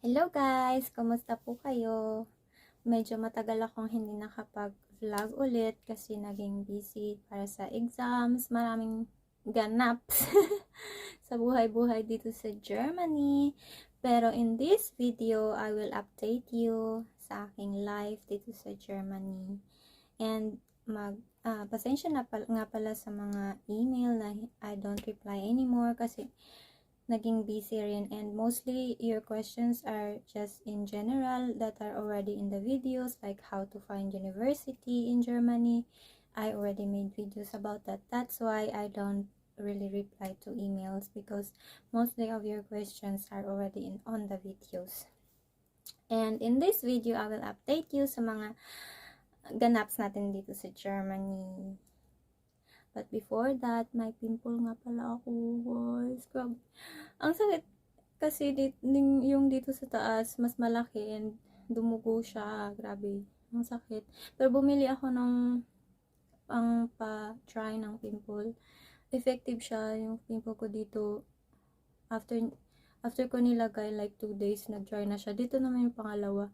Hello guys! Kumusta po kayo? Medyo matagal akong hindi nakapag-vlog ulit kasi naging busy para sa exams. Maraming ganaps sa buhay-buhay dito sa Germany. Pero in this video, I will update you sa aking life dito sa Germany. And mag ah, pasensya na pal- nga pala sa mga email na I don't reply anymore kasi naging busy rin and mostly your questions are just in general that are already in the videos like how to find university in Germany. I already made videos about that. That's why I don't really reply to emails because mostly of your questions are already in on the videos. And in this video, I will update you sa mga ganaps natin dito sa Germany. But before that, may pimple nga pala ako, guys. Grabe. Ang sakit kasi dit, yung dito sa taas, mas malaki and dumugo siya. Grabe. Ang sakit. Pero bumili ako ng pang pa-try ng pimple. Effective siya yung pimple ko dito. After after ko nilagay like 2 days, nag-dry na siya. Dito naman yung pangalawa.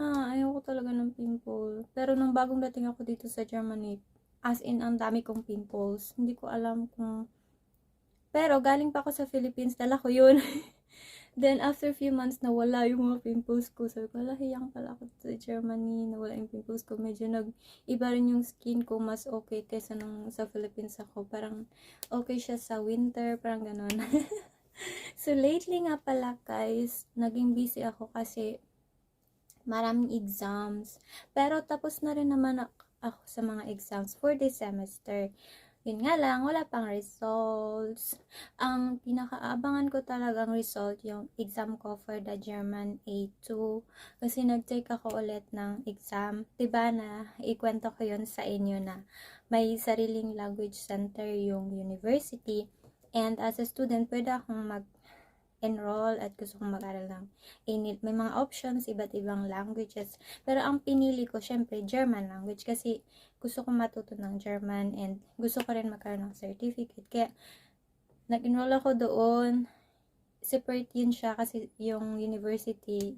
Ah, ayoko talaga ng pimple. Pero nung bagong dating ako dito sa Germany, as in, ang dami kong pimples. Hindi ko alam kung... Pero, galing pa ako sa Philippines, dala ko yun. Then, after few months, nawala yung mga pimples ko. Sabi ko, ala, hiyang pala ako sa Germany. Nawala yung pimples ko. Medyo nag-iba rin yung skin ko. Mas okay kaysa nung sa Philippines ako. Parang, okay siya sa winter. Parang ganun. so, lately nga pala, guys, naging busy ako kasi maraming exams. Pero, tapos na rin naman ako sa mga exams for this semester. Yun nga lang, wala pang results. Ang pinakaabangan ko talagang result yung exam ko for the German A2. Kasi nag-take ako ulit ng exam. Diba na, ikwento ko yun sa inyo na may sariling language center yung university. And as a student, pwede akong mag enroll at gusto kong mag-aral ng init. May mga options, iba't ibang languages. Pero ang pinili ko, syempre, German language kasi gusto kong matuto ng German and gusto ko rin magkaroon ng certificate. Kaya, nag-enroll ako doon. Separate yun siya kasi yung university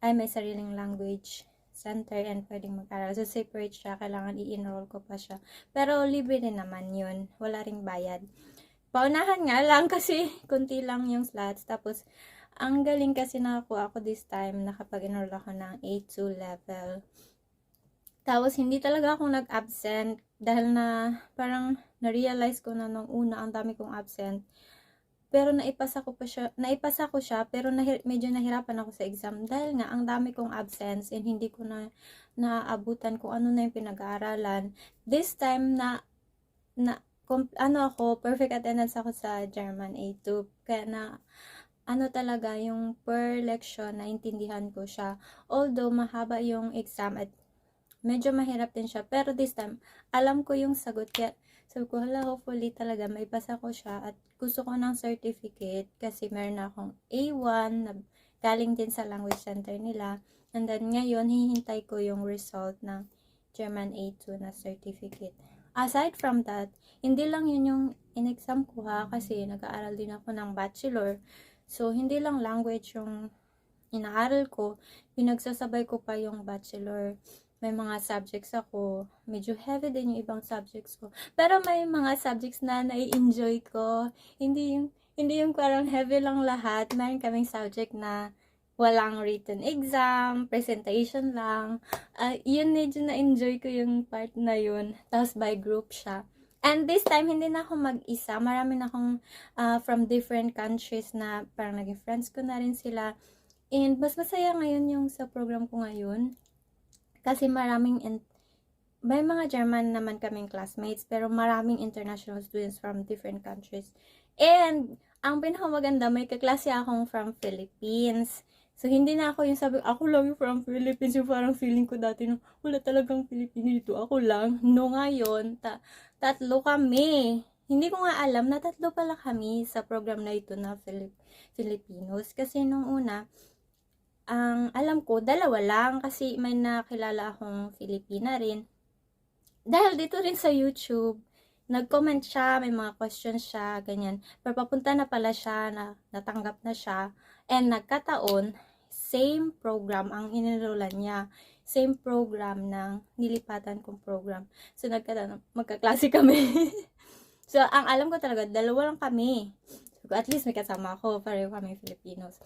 ay may sariling language center and pwedeng mag-aral. So, separate siya. Kailangan i-enroll ko pa siya. Pero, libre din naman yun. Wala ring bayad. Paunahan nga lang kasi kunti lang yung slots. Tapos, ang galing kasi nakakuha ako this time, nakapag-enroll ako ng A2 level. Tapos, hindi talaga ako nag-absent dahil na parang na-realize ko na nung una ang dami kong absent. Pero naipasa ko pa siya, naipasa ko siya, pero nahir, medyo nahirapan ako sa exam dahil nga ang dami kong absence and hindi ko na naabutan kung ano na yung pinag-aaralan. This time na na ano ako, perfect attendance ako sa German A2. Kaya na, ano talaga, yung per lection, naintindihan ko siya. Although, mahaba yung exam at medyo mahirap din siya. Pero this time, alam ko yung sagot. Kaya, sabi ko, hala, hopefully talaga, may pasa ko siya. At gusto ko ng certificate kasi meron akong A1 na galing din sa language center nila. And then, ngayon, hihintay ko yung result ng German A2 na certificate aside from that, hindi lang yun yung in-exam ko ha, kasi nag-aaral din ako ng bachelor. So, hindi lang language yung inaaral ko, pinagsasabay ko pa yung bachelor. May mga subjects ako, medyo heavy din yung ibang subjects ko. Pero may mga subjects na nai-enjoy ko. Hindi yung, hindi yung parang heavy lang lahat. Meron kaming subject na walang written exam, presentation lang. Ah, yun, medyo na-enjoy ko yung part na yun. Tapos by group siya. And this time, hindi na ako mag-isa. Marami na akong ah, from different countries na parang naging friends ko na rin sila. And mas masaya ngayon yung sa program ko ngayon. Kasi maraming in- may mga German naman kaming classmates, pero maraming international students from different countries. And, ang pinakamaganda, may kaklase akong from Philippines. So, hindi na ako yung sabi, ako lang yung from Philippines. Yung parang feeling ko dati na wala talagang Filipino dito. Ako lang. No, ngayon, ta tatlo kami. Hindi ko nga alam na tatlo pala kami sa program na ito na Filip Filipinos. Kasi nung una, ang alam ko, dalawa lang. Kasi may nakilala akong Filipina rin. Dahil dito rin sa YouTube, nag-comment siya, may mga questions siya, ganyan. Pero papunta na pala siya, na natanggap na siya. And nagkataon, same program ang inenrollan niya. Same program ng nilipatan kong program. So, nagkatanong, magkaklase kami. so, ang alam ko talaga, dalawa lang kami. At least may kasama ako, pareho kami Filipinos.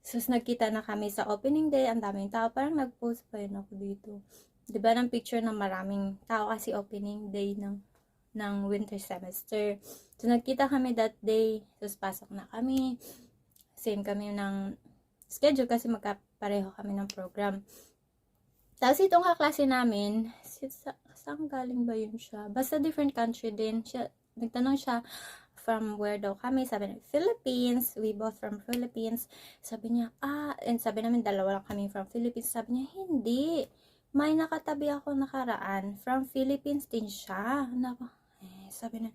So, nagkita na kami sa opening day, ang daming tao. Parang nag-post pa yun ako dito. 'Di ba ng picture ng maraming tao kasi opening day ng ng winter semester. So, nagkita kami that day. Tapos, pasok na kami. Same kami ng schedule kasi magkapareho kami ng program. Tapos, itong kaklase namin, si, sa, saan galing ba yun siya? Basta different country din. Siya, nagtanong siya from where daw kami. Sabi niya, Philippines. We both from Philippines. Sabi niya, ah, and sabi namin, dalawa lang kami from Philippines. Sabi niya, hindi. May nakatabi ako nakaraan. From Philippines din siya. Nako, eh, sabi niya,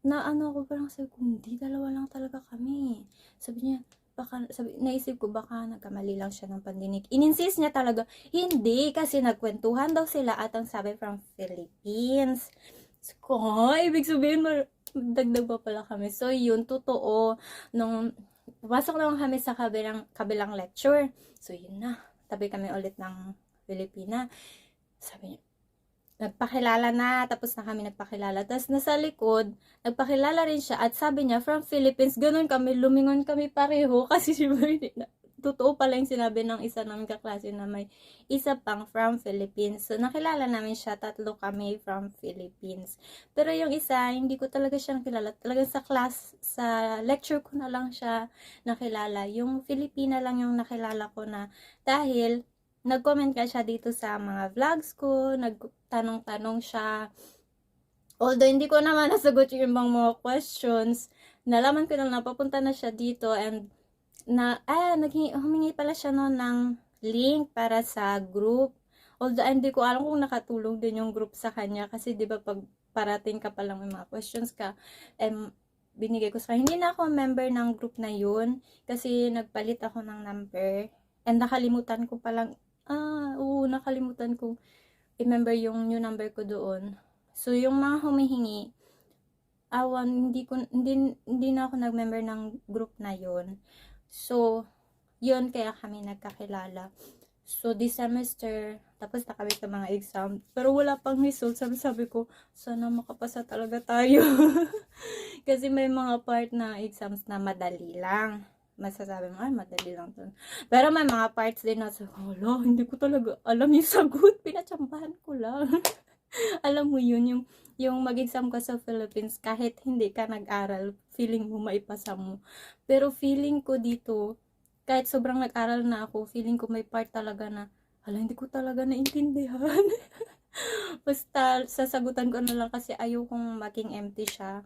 na ano ako parang sabi ko, hindi, dalawa lang talaga kami. Sabi niya, baka, sabi, naisip ko baka nagkamali lang siya ng pandinig. Ininsist niya talaga, hindi, kasi nagkwentuhan daw sila at ang sabi from Philippines. So, ko, "Ah, ibig sabihin, dagdag pa pala kami. So, yun, totoo, nung pasok naman kami sa kabilang, kabilang lecture. So, yun na, tabi kami ulit ng Filipina. Sabi niya, nagpakilala na, tapos na kami nagpakilala. Tapos nasa likod, nagpakilala rin siya at sabi niya, from Philippines, ganun kami, lumingon kami pareho kasi na- totoo pala yung sinabi ng isa namin kaklase na may isa pang from Philippines. So, nakilala namin siya, tatlo kami from Philippines. Pero yung isa, hindi ko talaga siya nakilala. Talaga sa class, sa lecture ko na lang siya nakilala. Yung Filipina lang yung nakilala ko na dahil nag-comment ka siya dito sa mga vlogs ko, nagtanong-tanong siya. Although hindi ko naman nasagot yung ibang mga questions, nalaman ko na napapunta na siya dito and na, ah, naghingi, humingi pala siya no ng link para sa group. Although hindi ko alam kung nakatulong din yung group sa kanya kasi 'di ba pag parating ka pa lang may mga questions ka, em, binigay ko sa kanya. Hindi na ako member ng group na yun kasi nagpalit ako ng number and nakalimutan ko palang oo, nakalimutan ko i-member yung new number ko doon. So, yung mga humihingi, awan, hindi ko, hindi, hindi na ako nag-member ng group na yun. So, yun kaya kami nagkakilala. So, this semester, tapos na sa mga exam. Pero wala pang result. Sabi, sabi ko, sana makapasa talaga tayo. Kasi may mga part na exams na madali lang. Masasabi mo, ay, madali lang to. Pero may mga parts din na sa, hala, hindi ko talaga alam yung sagot. Pinachambahan ko lang. alam mo yun, yung, yung mag-exam ka sa Philippines, kahit hindi ka nag-aral, feeling mo maipasa mo. Pero feeling ko dito, kahit sobrang nag-aral na ako, feeling ko may part talaga na, hala, hindi ko talaga naintindihan. Basta, sasagutan ko na lang kasi ayokong maging empty siya.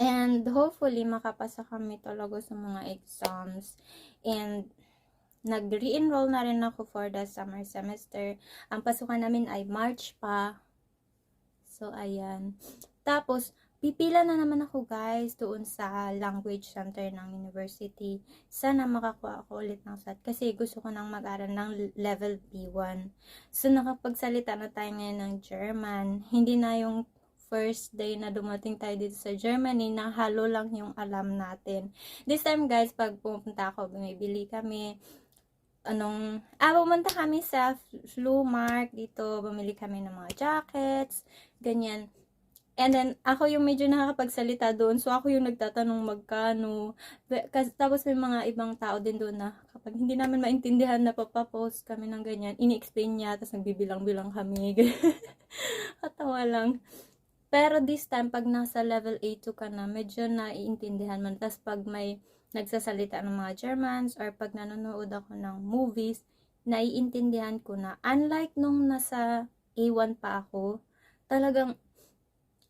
And hopefully, makapasa kami talaga sa mga exams. And nag-re-enroll na rin ako for the summer semester. Ang pasukan namin ay March pa. So, ayan. Tapos, pipila na naman ako guys doon sa language center ng university. Sana makakuha ako ulit ng SAT kasi gusto ko nang mag-aral ng level B1. So, nakapagsalita na tayo ngayon ng German. Hindi na yung first day na dumating tayo dito sa Germany na halo lang yung alam natin. This time guys, pag pumunta ako, bumibili kami anong, ah, pumunta kami sa Flu Mark dito, bumili kami ng mga jackets, ganyan. And then, ako yung medyo nakakapagsalita doon. So, ako yung nagtatanong magkano. Tapos may mga ibang tao din doon na kapag hindi namin maintindihan na papapost kami ng ganyan, ini-explain niya, tapos nagbibilang-bilang kami. Katawa lang. Pero this time, pag nasa level A2 ka na, medyo naiintindihan man. Tapos pag may nagsasalita ng mga Germans or pag nanonood ako ng movies, naiintindihan ko na unlike nung nasa A1 pa ako, talagang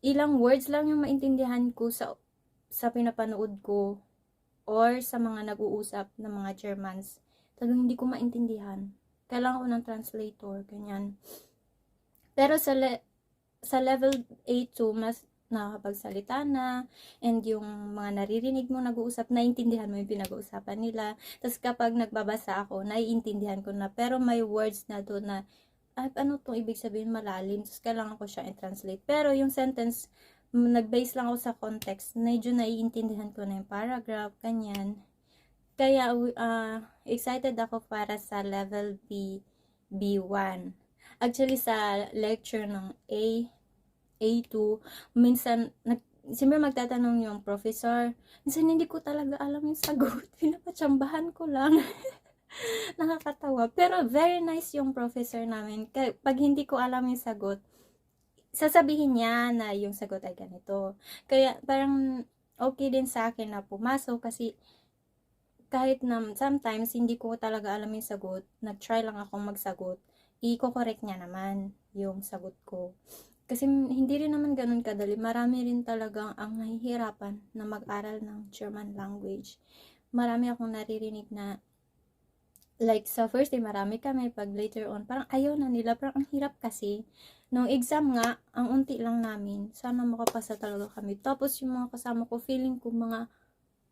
ilang words lang yung maintindihan ko sa sa pinapanood ko or sa mga nag-uusap ng mga Germans. Talagang hindi ko maintindihan. Kailangan ko ng translator, ganyan. Pero sa le- sa level A2, mas nakakapagsalita na, and yung mga naririnig mo nag-uusap, naiintindihan mo yung pinag-uusapan nila. Tapos kapag nagbabasa ako, naiintindihan ko na, pero may words na doon na, ah, ano itong ibig sabihin malalim, tapos kailangan ko siya i-translate. Pero yung sentence, nag-base lang ako sa context, medyo naiintindihan ko na yung paragraph, ganyan. Kaya uh, excited ako para sa level B, B1. Actually, sa lecture ng A, A2, minsan, nag, siyempre magtatanong yung professor, minsan hindi ko talaga alam yung sagot. Pinapatsambahan ko lang. Nakakatawa. Pero very nice yung professor namin. Pag hindi ko alam yung sagot, sasabihin niya na yung sagot ay ganito. Kaya parang okay din sa akin na pumasok kasi kahit na sometimes hindi ko talaga alam yung sagot, nag-try lang akong magsagot, i-correct niya naman yung sagot ko. Kasi hindi rin naman ganun kadali. Marami rin talagang ang nahihirapan na mag-aral ng German language. Marami akong naririnig na like sa first day marami kami pag later on parang ayaw na nila parang ang hirap kasi nung exam nga ang unti lang namin sana makapasa talaga kami tapos yung mga kasama ko feeling ko mga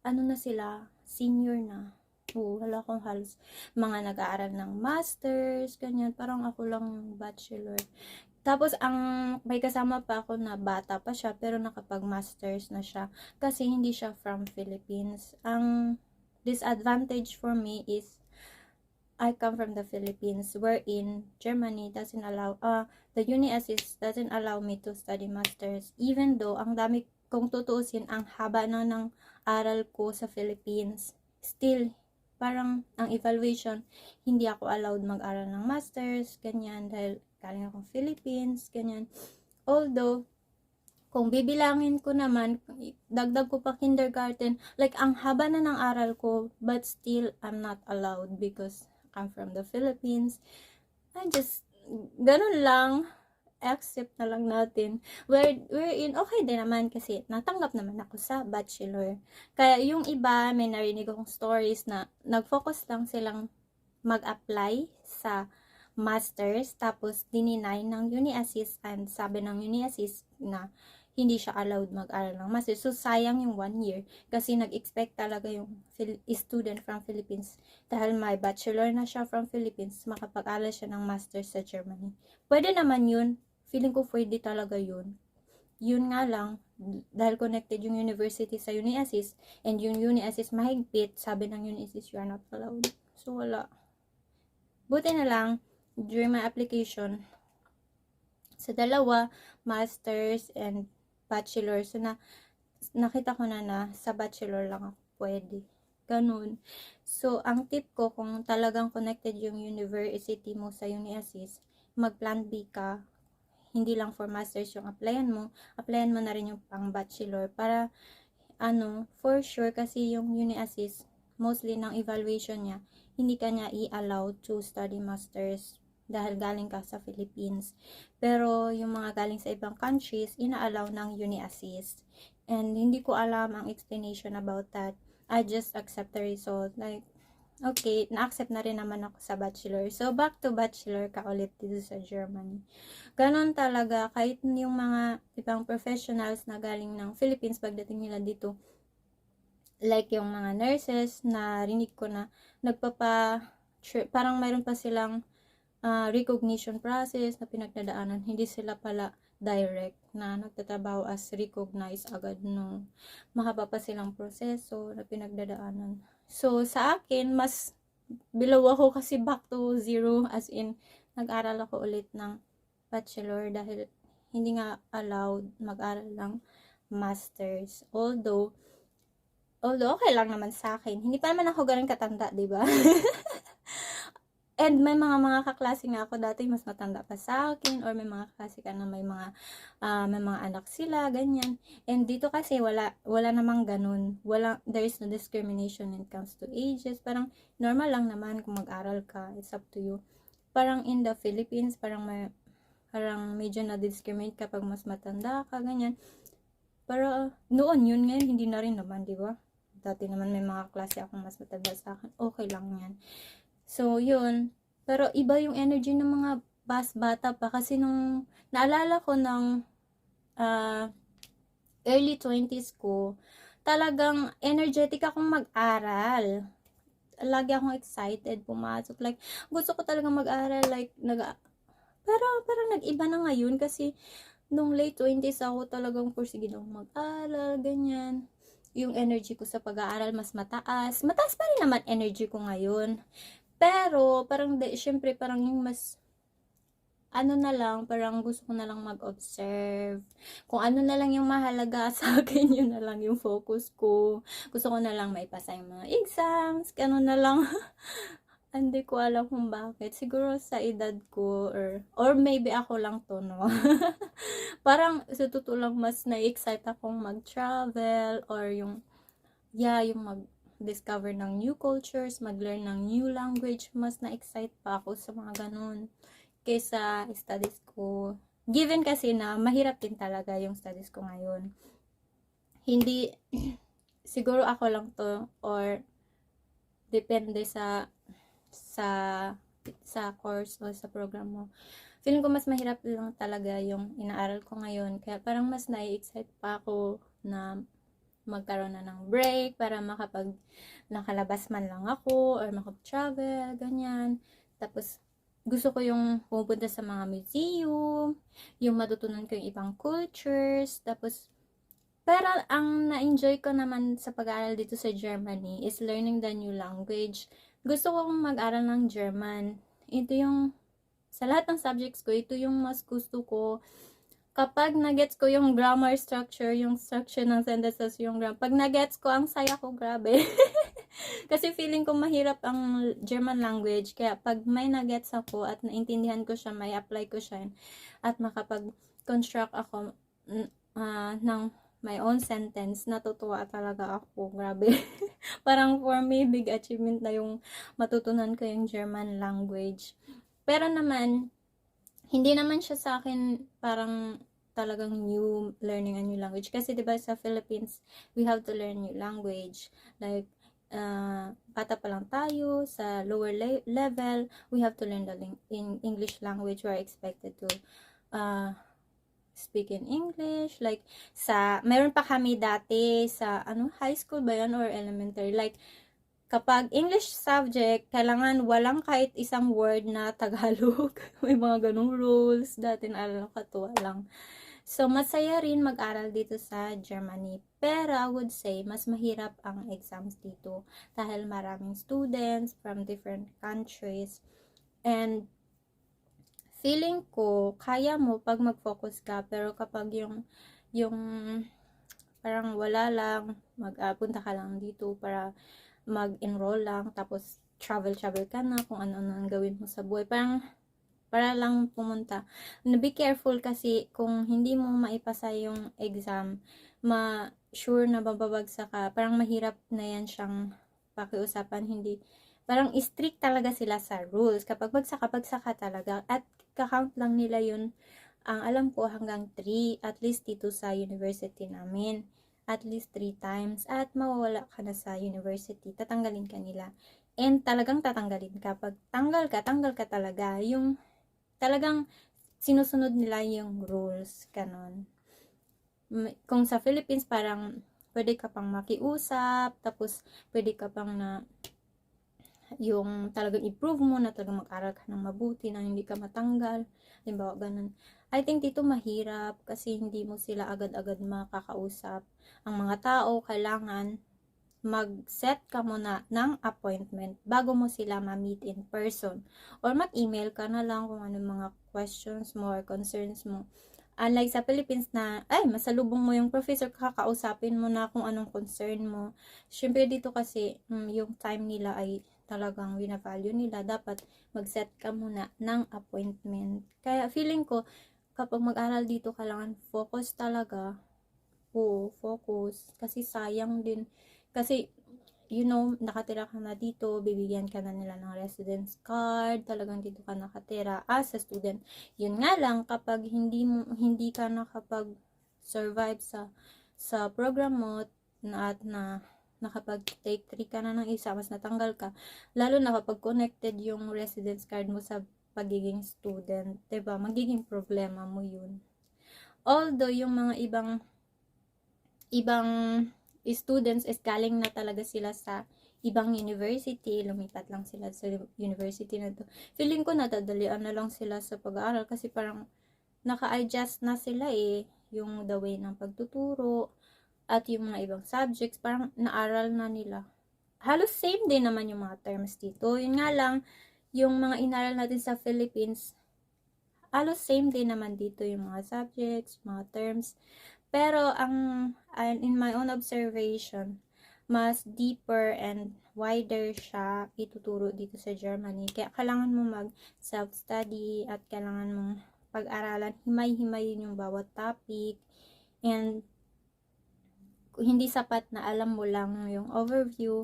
ano na sila senior na Oo, wala akong halos mga nag-aaral ng masters, ganyan. Parang ako lang yung bachelor. Tapos, ang may kasama pa ako na bata pa siya, pero nakapag-masters na siya. Kasi hindi siya from Philippines. Ang disadvantage for me is I come from the Philippines, wherein Germany doesn't allow, uh, the uni assist doesn't allow me to study masters. Even though, ang dami kong tutuusin, ang haba na ng aral ko sa Philippines. Still, parang ang evaluation, hindi ako allowed mag-aral ng masters, ganyan, dahil galing akong Philippines, ganyan. Although, kung bibilangin ko naman, dagdag ko pa kindergarten, like, ang haba na ng aral ko, but still, I'm not allowed because I'm from the Philippines. I just, ganun lang, accept na lang natin. We're, we're in, okay din naman kasi natanggap naman ako sa bachelor. Kaya yung iba, may narinig akong stories na nag-focus lang silang mag-apply sa masters tapos dininay ng uni assist and sabi ng uni assist na hindi siya allowed mag-aral ng master. So, sayang yung one year kasi nag-expect talaga yung student from Philippines dahil may bachelor na siya from Philippines, makapag-aral siya ng master sa Germany. Pwede naman yun. Feeling ko pwede talaga yun. Yun nga lang, dahil connected yung university sa UniAssist and yung UniAssist mahigpit, sabi ng UniAssist, you are not allowed. So, wala. Buti na lang, during my application, sa dalawa, masters and bachelor. So, na, nakita ko na na sa bachelor lang ako pwede. Ganun. So, ang tip ko, kung talagang connected yung university mo sa UniAssist, mag-plan B ka. Hindi lang for masters yung applyan mo. Applyan mo na rin yung pang bachelor para, ano, for sure, kasi yung UniAssist, mostly ng evaluation niya, hindi ka niya i-allow to study masters dahil galing ka sa Philippines. Pero yung mga galing sa ibang countries, ina-allow ng uni-assist. And hindi ko alam ang explanation about that. I just accept the result. Like, okay, na-accept na rin naman ako sa bachelor. So, back to bachelor ka ulit dito sa Germany. Ganon talaga, kahit yung mga ibang professionals na galing ng Philippines, pagdating nila dito, like yung mga nurses na rinig ko na nagpapa, parang mayroon pa silang uh, recognition process na pinagdadaanan, hindi sila pala direct na nagtatrabaho as recognized agad nung mahaba pa silang proseso na pinagdadaanan. So, sa akin, mas below ako kasi back to zero as in, nag-aral ako ulit ng bachelor dahil hindi nga allowed mag-aral ng masters. Although, although okay lang naman sa akin. Hindi pa naman ako ganun katanda, di ba? And may mga mga kaklase nga ako dati mas matanda pa sa akin or may mga kaklase ka na may mga uh, may mga anak sila, ganyan. And dito kasi wala wala namang ganun. Wala there is no discrimination when it comes to ages. Parang normal lang naman kung mag-aral ka. It's up to you. Parang in the Philippines, parang may parang medyo na discriminate kapag mas matanda ka, ganyan. Pero noon yun ngayon hindi na rin naman, di ba? Dati naman may mga klase akong mas matanda sa akin. Okay lang yan. So, yun. Pero iba yung energy ng mga bas bata pa kasi nung naalala ko ng uh, early 20s ko, talagang energetic akong mag-aral. Lagi akong excited pumasok. Like, gusto ko talaga mag-aral. Like, nag pero parang nag-iba na ngayon kasi nung late 20s ako talagang pursige akong mag-aral, ganyan. yung energy ko sa pag-aaral mas mataas. Mataas pa rin naman energy ko ngayon. Pero, parang, de, syempre, parang yung mas, ano na lang, parang gusto ko na lang mag-observe. Kung ano na lang yung mahalaga sa akin, yun na lang yung focus ko. Gusto ko na lang maipasa yung mga exams, gano'n na lang. Hindi ko alam kung bakit. Siguro sa edad ko, or, or maybe ako lang to, no? parang sa totoo lang mas na-excite akong mag-travel or yung yeah, yung mag-discover ng new cultures, mag-learn ng new language, mas na-excite pa ako sa mga ganun kaysa studies ko. Given kasi na mahirap din talaga yung studies ko ngayon. Hindi, siguro ako lang to or depende sa sa sa course o sa program mo feeling ko mas mahirap lang talaga yung inaaral ko ngayon. Kaya parang mas nai-excite pa ako na magkaroon na ng break para makapag nakalabas man lang ako or makapag-travel, ganyan. Tapos, gusto ko yung pupunta sa mga museum, yung matutunan ko yung ibang cultures, tapos, pero ang na-enjoy ko naman sa pag-aaral dito sa Germany is learning the new language. Gusto ko mag-aral ng German. Ito yung sa lahat ng subjects ko, ito yung mas gusto ko. Kapag nagets ko yung grammar structure, yung structure ng sentences, yung grammar, pag nagets ko, ang saya ko, grabe. Kasi feeling ko mahirap ang German language, kaya pag may nagets ako at naintindihan ko siya, may apply ko siya, at makapag-construct ako uh, ng my own sentence, natutuwa talaga ako. Grabe. Parang for me, big achievement na yung matutunan ko yung German language. Pero naman, hindi naman siya sa akin parang talagang new learning a new language. Kasi 'di ba sa Philippines, we have to learn new language. Like uh, bata pa lang tayo sa lower le- level, we have to learn the ling- in English language. We are expected to uh, speak in English. Like sa meron pa kami dati sa ano high school ba 'yon or elementary like kapag English subject, kailangan walang kahit isang word na Tagalog. May mga ganong rules. Dati naalala ko, katuwa lang. So, masaya rin mag-aral dito sa Germany. Pero, I would say, mas mahirap ang exams dito. Dahil maraming students from different countries. And, feeling ko, kaya mo pag mag-focus ka. Pero, kapag yung, yung, parang wala lang, mag-punta uh, ka lang dito para mag-enroll lang, tapos travel-travel ka na, kung ano-ano ang gawin mo sa buhay. Parang, para lang pumunta. Be careful kasi kung hindi mo maipasa yung exam, ma sure na bababagsak ka. Parang mahirap na yan siyang pakiusapan. Hindi, parang strict talaga sila sa rules. Kapag bagsak ka, bagsak ka talaga. At kakount lang nila yun. Ang alam ko hanggang 3, at least dito sa university namin at least 3 times at mawawala ka na sa university. Tatanggalin ka nila. And talagang tatanggalin ka. Pag tanggal ka, tanggal ka talaga. Yung talagang sinusunod nila yung rules. Ganon. Kung sa Philippines, parang pwede ka pang makiusap, tapos pwede ka pang na yung talagang improve mo na talagang mag-aral ka ng mabuti na hindi ka matanggal. Halimbawa, ganun. I think dito mahirap kasi hindi mo sila agad-agad makakausap. Ang mga tao kailangan mag-set ka muna ng appointment bago mo sila ma-meet in person. Or mag-email ka na lang kung ano mga questions mo or concerns mo. Unlike sa Philippines na, ay, masalubong mo yung professor, kakausapin mo na kung anong concern mo. Siyempre dito kasi, um, yung time nila ay talagang wina-value nila. Dapat mag-set ka muna ng appointment. Kaya feeling ko, kapag mag-aral dito, kailangan focus talaga. Oo, focus. Kasi sayang din. Kasi, you know, nakatira ka na dito, bibigyan ka na nila ng residence card, talagang dito ka nakatira as a student. Yun nga lang, kapag hindi, mo, hindi ka nakapag survive sa sa program mo na at na nakapag take 3 ka na ng isa, mas natanggal ka, lalo na kapag connected yung residence card mo sa pagiging student, ba? Magiging problema mo 'yun. Although yung mga ibang ibang students is galing na talaga sila sa ibang university, lumipat lang sila sa university na to. Feeling ko nadadalian na lang sila sa pag-aaral kasi parang naka-adjust na sila eh, yung the way ng pagtuturo, At yung mga ibang subjects, parang naaral na nila. Halos same din naman yung mga terms dito. Yun nga lang, yung mga inaral natin sa Philippines, halos same din naman dito yung mga subjects, mga terms. Pero ang in my own observation, mas deeper and wider siya ituturo dito sa Germany. Kaya kailangan mo mag self-study at kailangan mong pag-aralan, himay-himayin yung bawat topic and hindi sapat na alam mo lang yung overview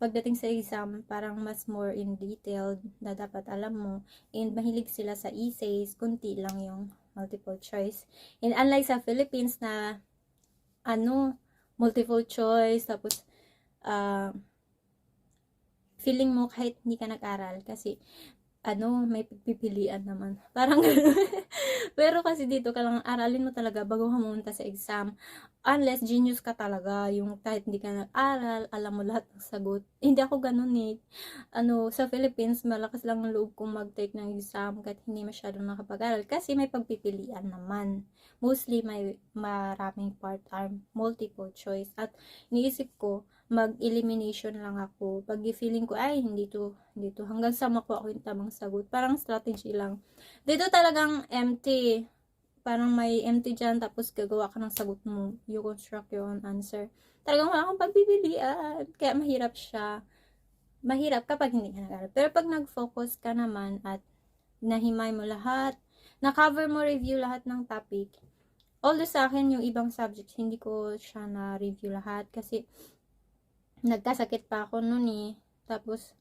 pagdating sa exam, parang mas more in detailed na dapat alam mo. And mahilig sila sa essays, kunti lang yung multiple choice. And unlike sa Philippines na, ano, multiple choice, tapos, uh, feeling mo kahit hindi ka nag-aral kasi ano, may pagpipilian naman. Parang. Pero kasi dito, kailangan aralin mo talaga bago ka pumunta sa exam. Unless genius ka talaga, yung kahit hindi ka nag-aral, alam mo lahat ng sagot. Hindi ako ganun eh. Ano, sa Philippines, malakas lang ang loob kong mag-take ng exam kahit hindi masyadong nakapag-aral. Kasi may pagpipilian naman. Mostly, may maraming part are multiple choice. At niisip ko, mag-elimination lang ako. Pag feeling ko, ay, hindi to, hindi to. Hanggang sa makuha ko yung tamang sagot. Parang strategy lang. Dito talagang empty. Parang may empty dyan, tapos gagawa ka ng sagot mo. You construct your own answer. Talagang wala akong pagpipilian. Kaya mahirap siya. Mahirap kapag hindi ka nag Pero pag nag-focus ka naman at nahimay mo lahat, na-cover mo review lahat ng topic, although sa akin yung ibang subjects, hindi ko siya na-review lahat kasi nagkasakit pa ako noon eh. Tapos,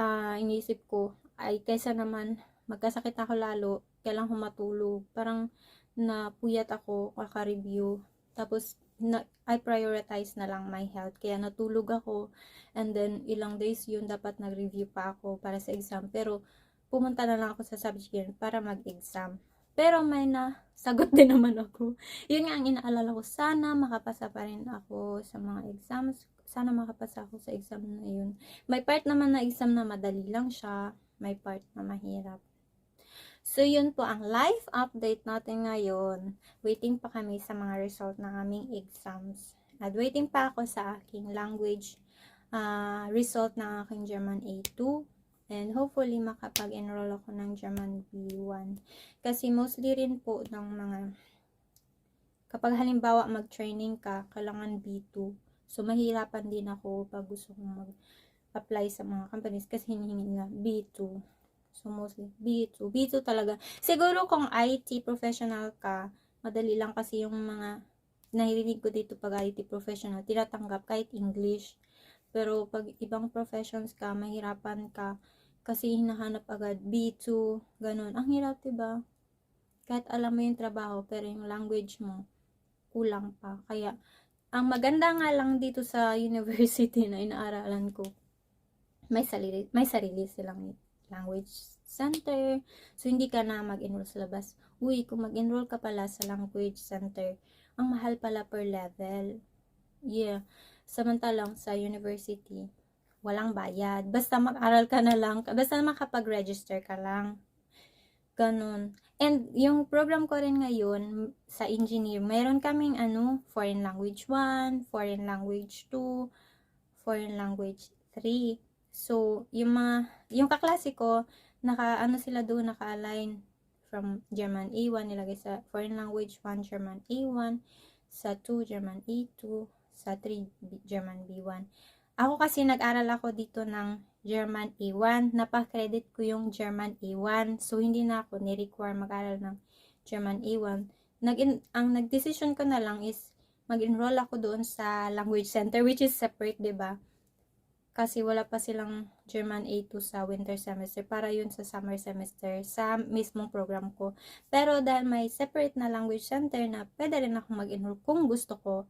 uh, inisip ko, ay kaysa naman magkasakit ako lalo, kailang humatulog. Parang napuyat ako kaka-review. Tapos, na, I prioritize na lang my health. Kaya natulog ako. And then, ilang days yun, dapat nag-review pa ako para sa exam. Pero, pumunta na lang ako sa subject para mag-exam. Pero may na sagot din naman ako. Yun nga ang inaalala ko. Sana makapasa pa rin ako sa mga exams sana makapasa ako sa exam na yun. May part naman na exam na madali lang siya. May part na mahirap. So, yun po ang live update natin ngayon. Waiting pa kami sa mga result ng aming exams. At waiting pa ako sa aking language uh, result ng aking German A2. And hopefully, makapag-enroll ako ng German B1. Kasi mostly rin po ng mga kapag halimbawa mag-training ka, kailangan B2 So, mahirapan din ako pag gusto kong mag-apply sa mga companies kasi hinihingi nila B2. So, mostly B2. B2 talaga. Siguro kung IT professional ka, madali lang kasi yung mga nahirinig ko dito pag IT professional, tinatanggap kahit English. Pero pag ibang professions ka, mahirapan ka kasi hinahanap agad B2, ganun. Ang hirap, diba? Kahit alam mo yung trabaho, pero yung language mo, kulang pa. Kaya, ang maganda nga lang dito sa university na inaaralan ko, may sarili, may sarili silang language center. So, hindi ka na mag-enroll sa labas. Uy, kung mag-enroll ka pala sa language center, ang mahal pala per level. Yeah. Samantalang sa university, walang bayad. Basta mag-aral ka na lang. Basta makapag-register ka lang. Ganon. And yung program ko rin ngayon sa engineer, meron kaming ano, foreign language 1, foreign language 2, foreign language 3. So, yung mga, yung kaklase ko, naka, ano sila doon, naka-align from German A1, nilagay sa foreign language 1, German A1, sa 2, German A2, sa 3, German B1. Ako kasi nag-aral ako dito ng German A1. Napa-credit ko yung German A1. So, hindi na ako ni-require mag-aral ng German A1. Nag ang nag-decision ko na lang is mag-enroll ako doon sa language center which is separate, 'di ba? Kasi wala pa silang German A2 sa winter semester para yun sa summer semester sa mismong program ko. Pero dahil may separate na language center na pwede rin ako mag-enroll kung gusto ko,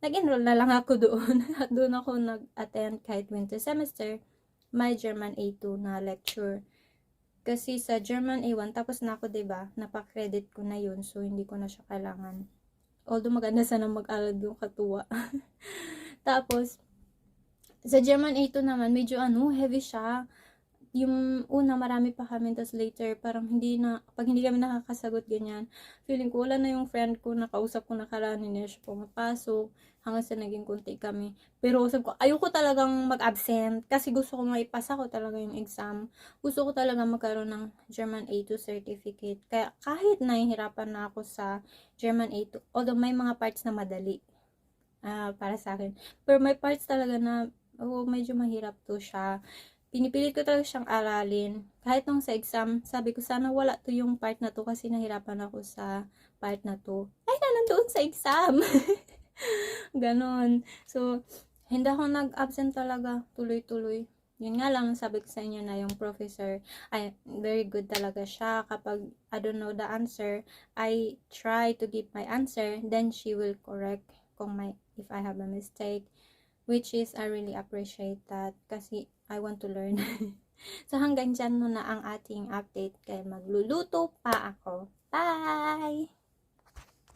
nag-enroll na lang ako doon. At doon ako nag-attend kahit winter semester my German A2 na lecture. Kasi sa German A1, tapos na ako, ba diba? Napaka-credit ko na yun, so hindi ko na siya kailangan. Although maganda sana mag-aral yung katuwa. tapos, sa German A2 naman, medyo ano, heavy siya. Yung una marami pa kami, tapos later parang hindi na, pag hindi kami nakakasagot ganyan, feeling ko wala na yung friend ko, nakausap ko nakaraan, hindi na siya pumapasok, hanggang sa naging kunti kami. Pero sabi ko, ayoko talagang mag-absent, kasi gusto ko maipasa ko talaga yung exam. Gusto ko talaga magkaroon ng German A2 certificate. Kaya kahit nahihirapan na ako sa German A2, although may mga parts na madali, ah para sa akin. Pero may parts talaga na, oh, medyo mahirap to siya pinipilit ko talaga siyang aralin. Kahit nung sa exam, sabi ko sana wala to yung part na to kasi nahirapan ako sa part na to. Ay, na nandoon sa exam. Ganon. So, hindi ako nag-absent talaga. Tuloy-tuloy. Yun nga lang, sabi ko sa inyo na yung professor, ay, very good talaga siya. Kapag I don't know the answer, I try to give my answer, then she will correct kung may, if I have a mistake. Which is, I really appreciate that. Kasi, I want to learn. so, hanggang dyan muna ang ating update. Kaya magluluto pa ako. Bye!